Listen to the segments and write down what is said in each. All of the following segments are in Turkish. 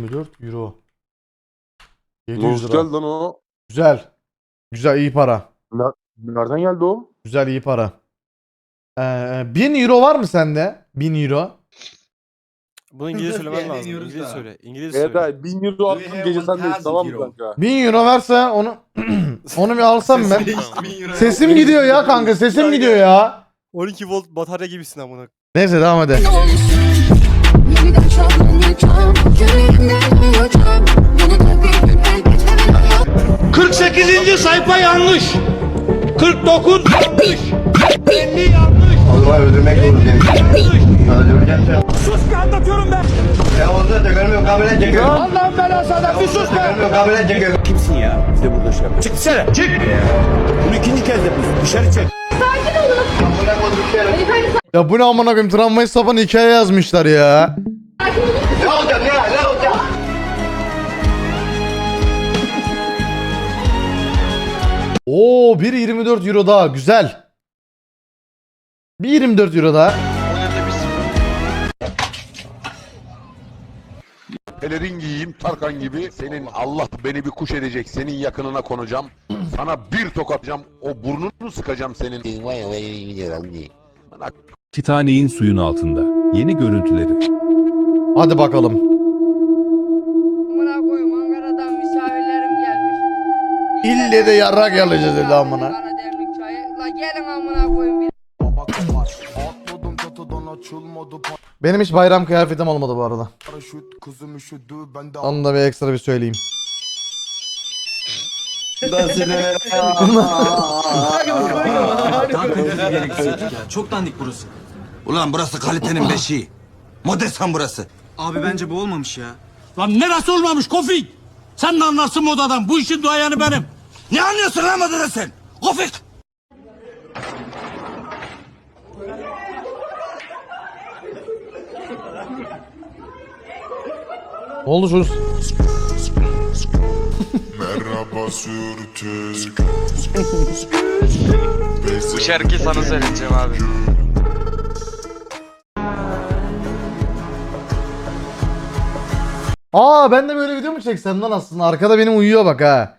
24 euro. 700 Nasıl lira. geldi lan o? Güzel. Güzel iyi para. Nereden geldi o? Güzel iyi para. Ee, 1000 euro var mı sende? 1000 euro. Bunu İngilizce söylemen lazım. İngilizce da. söyle. İngilizce söyle. Evet 1000 euro attım have gece sendeyiz 1000 tamam mı euro. kanka? 1000 euro verse onu onu bir alsam ben. Sesim gidiyor ya kanka sesim gidiyor ya. 12 volt batarya gibisin amına. Neyse devam hadi. Yeniden 49 yanlış. 50 yanlış. Allah öldürmek zorundayım. Öldüreceğim seni. Sus be anlatıyorum ben. Ya orada da görmüyor kabile çekiyor. Allah'ın belası adam bir sus be. Görmüyor kabile çekiyor. Kimsin ya? Biz de burada şey yapıyoruz. Çık dışarı. Çık. Bunu ikinci kez yapıyorsun. Dışarı çık. Amına koyduk seni. Ya bu ne amına koyayım travmayı sapan hikaye yazmışlar ya. Ne olacak ya ne Oo 1.24 euro daha güzel. 1.24 euro daha. Pelerin giyeyim Tarkan gibi. Senin Allah beni bir kuş edecek. Senin yakınına konacağım. Sana bir tokatacağım. O burnunu sıkacağım senin. Bana Titanic'in suyun altında. Yeni görüntüleri. Hadi bakalım. İlle de yarrak alacağız dedi amına. Benim hiç bayram kıyafetim olmadı bu arada. Onu da bir ekstra bir söyleyeyim. Çok dandik burası. Ulan burası kalitenin beşiği. Modesan burası. Abi bence bu olmamış ya. Lan neresi olmamış Kofik? Sen ne anlarsın modadan? Bu işin duayanı benim. Ne anlıyorsun lan modada sen? Kofik! Ne oldu şu? Bu şarkıyı sana söyleyeceğim abi. Aa ben de böyle video mu çeksem lan aslında? Arkada benim uyuyor bak ha.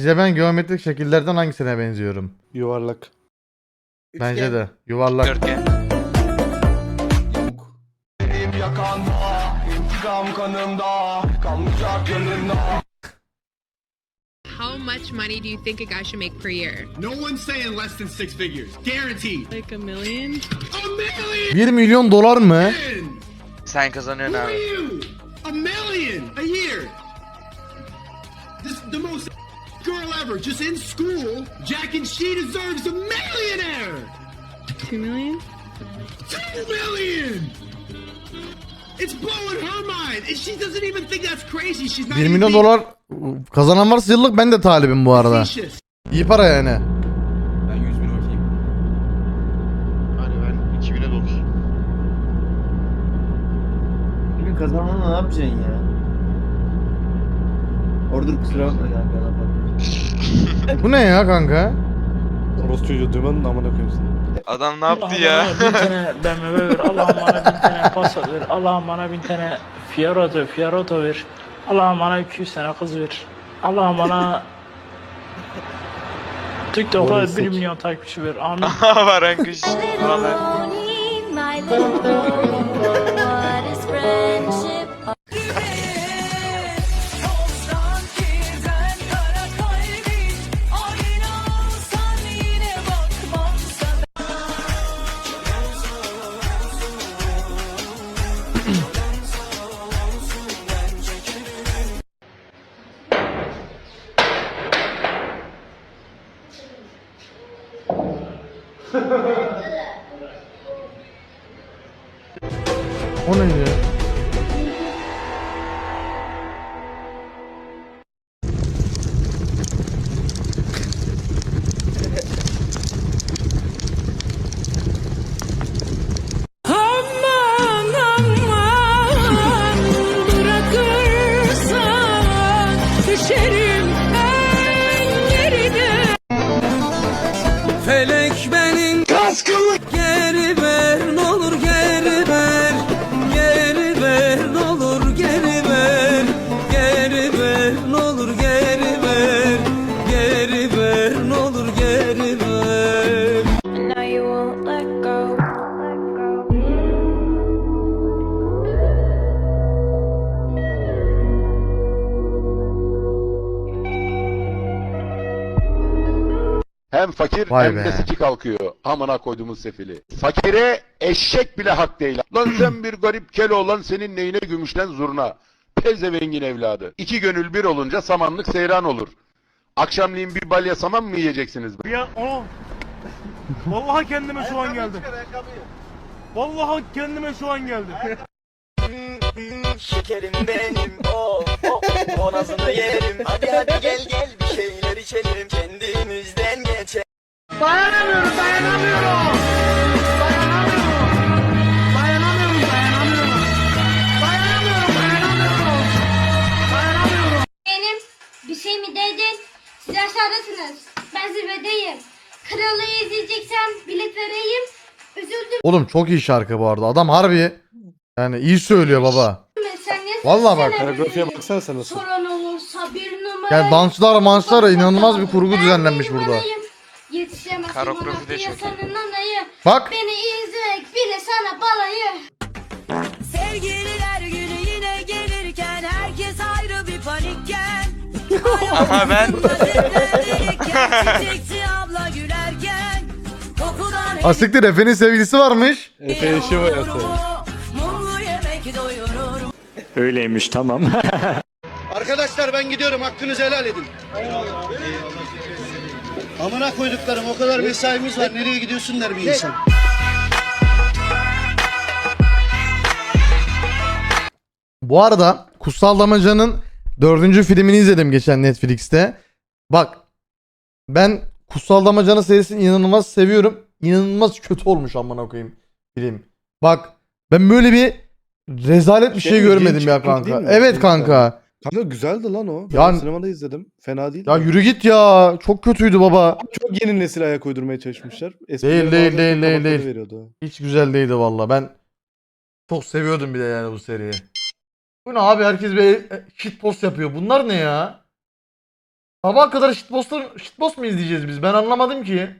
Sizce ben geometrik şekillerden hangisine benziyorum? Yuvarlak. Bence de. Yuvarlak. Görkem. How much money do you think a guy should make per year? No one's saying less than six figures. Guaranteed. Like a million? A million! 1 milyon dolar mı? Sen kazanıyorsun abi. A million a year. This the most Just in school. Jack and she deserves a millionaire. Two million? Two million. It's blowing her mind, and she doesn't even think that's crazy. She's not 1 even milyon dolar kazanan varsa yıllık ben de talibim bu arada. İyi para yani. Ben 100 bin okuyayım. Hadi ben 2000'e dokuz. Bugün kazanmanla ne yapacaksın ya? Orada kusura bakma kanka. Bu ne ya kanka? Orospu çocuğu duymadın amına koyayım seni. Adam ne yaptı ya? bin tane BMW ver. Allah'ım bana bin tane Passat ver. Allah'ım bana bin tane Fiorito, Fiorito ver. Allah'ım bana 200 tane kız ver. Allah'ım bana TikTok'ta 1 milyon takipçi ver. Amin. Varan kuş. Vallahi. Ne ya? Hem fakir Vay hem be. de siki kalkıyor. Amına koyduğumuz sefili. Fakire eşek bile hak değil. Lan sen bir garip kele olan senin neyine gümüşten zurna. Pezevengin evladı. İki gönül bir olunca samanlık seyran olur. Akşamleyin bir balya saman mı yiyeceksiniz? Ya o. Vallahi kendime şu an geldim. Vallahi kendime şu an geldim. Şekerim benim o o o nazını yerim hadi hadi gel gel içelim kendimizden geçelim Dayanamıyorum, dayanamıyorum. Bir şey mi dedin? Siz aşağıdasınız. Ben zirvedeyim. Kralı izleyeceksen bilet vereyim. Üzüldüm Oğlum çok iyi şarkı bu arada. Adam harbi yani iyi söylüyor baba. mü? Sen Vallahi bak. Koreografiye baksana sen nasıl. Numara. Yani danslar manslar inanılmaz bir kurgu düzenlenmiş burada. Yetişemezsin Koreografi buna de çok iyi. Bak Beni izlemek bile sana balayı. Sevgililer günü yine gelirken herkes ayrı bir panikken Ama ben Çiçekçi abla gülerken Kokudan Asiktir Efe'nin sevgilisi varmış. Efe yemek doyurur Öyleymiş tamam. Arkadaşlar ben gidiyorum. Hakkınızı helal edin. Amına koyduklarım o kadar mesaimiz var. Nereye gidiyorsun der bir insan. Bu arada Kutsal Damaca'nın dördüncü filmini izledim geçen Netflix'te. Bak ben Kutsal Damacana serisini inanılmaz seviyorum. İnanılmaz kötü olmuş amına koyayım film. Bak ben böyle bir rezalet bir şey, Şey görmedim ya kanka. Evet kanka. Kanka güzeldi lan o. Ben Yani- sinemada izledim. Fena değil. Ya yürü git ya. Çok kötüydü baba. Çok yeni nesil ayak uydurmaya çalışmışlar. Esprileri değil, bazen değil, çok değil, kabakları değil. veriyordu. Hiç güzel değildi valla. Ben çok seviyordum bir de yani bu seriyi. Bu ne abi herkes bir e, shitpost yapıyor. Bunlar ne ya? Sabah kadar shitpost, shitpost mu izleyeceğiz biz? Ben anlamadım ki.